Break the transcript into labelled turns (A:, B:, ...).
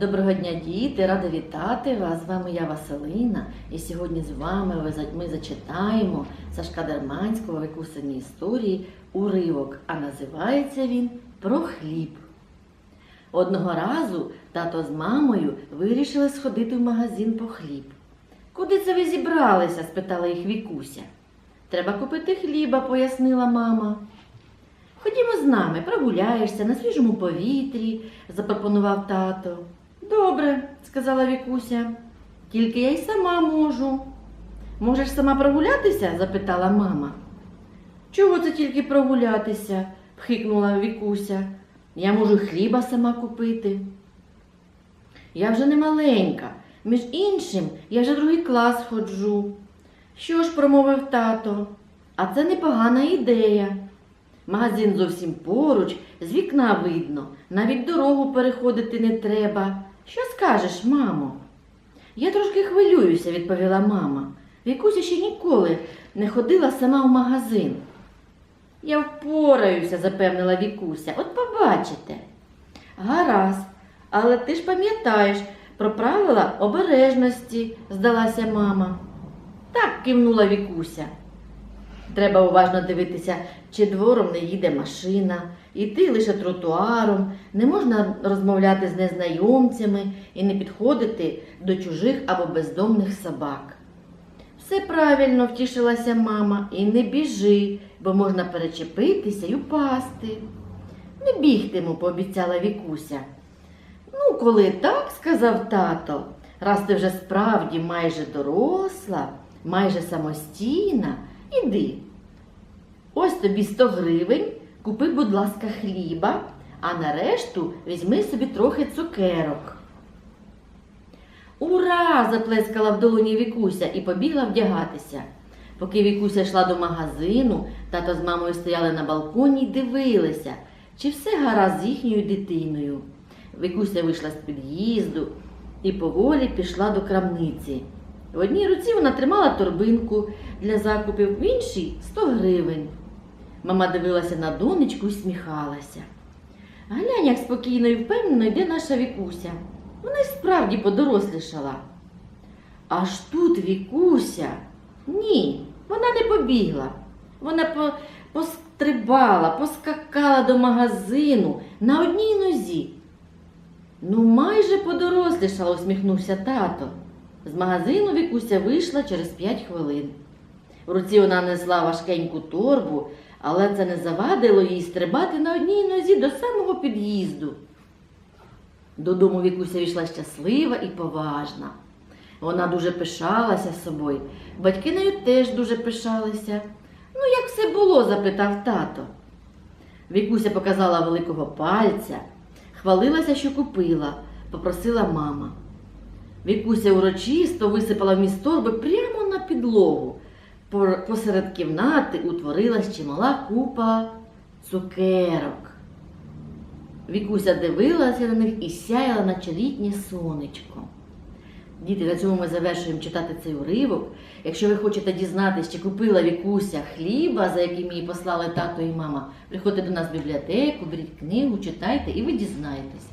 A: Доброго дня, діти! Рада вітати вас. З вами я Василина. І сьогодні з вами ми зачитаємо Сашка Дарманського викусані історії уривок, а називається він Про хліб. Одного разу тато з мамою вирішили сходити в магазин по хліб. Куди це ви зібралися? спитала їх Вікуся. Треба купити хліба, пояснила мама. Ходімо з нами, прогуляєшся на свіжому повітрі, запропонував тато. Добре, сказала Вікуся. Тільки я й сама можу. Можеш сама прогулятися? запитала мама. Чого це тільки прогулятися? пхикнула Вікуся. Я можу хліба сама купити. Я вже не маленька. Між іншим, я вже другий клас ходжу. Що ж, промовив тато, а це непогана ідея. Магазин зовсім поруч, з вікна видно, навіть дорогу переходити не треба. Що скажеш, мамо? Я трошки хвилююся, відповіла мама. Вікуся ще ніколи не ходила сама в магазин. Я впораюся, запевнила Вікуся. От побачите. Гаразд, але ти ж пам'ятаєш про правила обережності, здалася мама. Так, кивнула Вікуся. Треба уважно дивитися, чи двором не їде машина, іти лише тротуаром, не можна розмовляти з незнайомцями і не підходити до чужих або бездомних собак. Все правильно втішилася мама, і не біжи, бо можна перечепитися й упасти. Не бігтиму, пообіцяла Вікуся. Ну, коли так, сказав тато, раз ти вже справді майже доросла, майже самостійна, іди. Ось тобі 100 гривень, купи, будь ласка, хліба, а на решту візьми собі трохи цукерок. Ура! заплескала в долоні Вікуся і побігла вдягатися. Поки Вікуся йшла до магазину, тато з мамою стояли на балконі й дивилися, чи все гаразд з їхньою дитиною. Вікуся вийшла з під'їзду і поволі пішла до крамниці. В одній руці вона тримала торбинку для закупів, в іншій 100 гривень. Мама дивилася на донечку і сміхалася. Глянь, як спокійно і впевнено йде наша Вікуся. Вона й справді подорослішала. Аж тут Вікуся. Ні, вона не побігла. Вона по, пострибала, поскакала до магазину на одній нозі. Ну, майже подорослішала, усміхнувся тато. З магазину Вікуся вийшла через п'ять хвилин. В руці вона несла важкеньку торбу, але це не завадило їй стрибати на одній нозі до самого під'їзду. Додому Вікуся війшла щаслива і поважна. Вона дуже пишалася собою. Батьки нею теж дуже пишалися. Ну, як все було? запитав тато. Вікуся показала великого пальця, хвалилася, що купила, попросила мама. Вікуся урочисто висипала вміст торби прямо на підлогу. Посеред кімнати утворилась чимала купа цукерок. Вікуся дивилася на них і сяяла, наче літнє сонечко. Діти, на цьому ми завершуємо читати цей уривок. Якщо ви хочете дізнатися, чи купила Вікуся хліба, за яким її послали тато і мама, приходьте до нас в бібліотеку, беріть книгу, читайте і ви дізнаєтесь.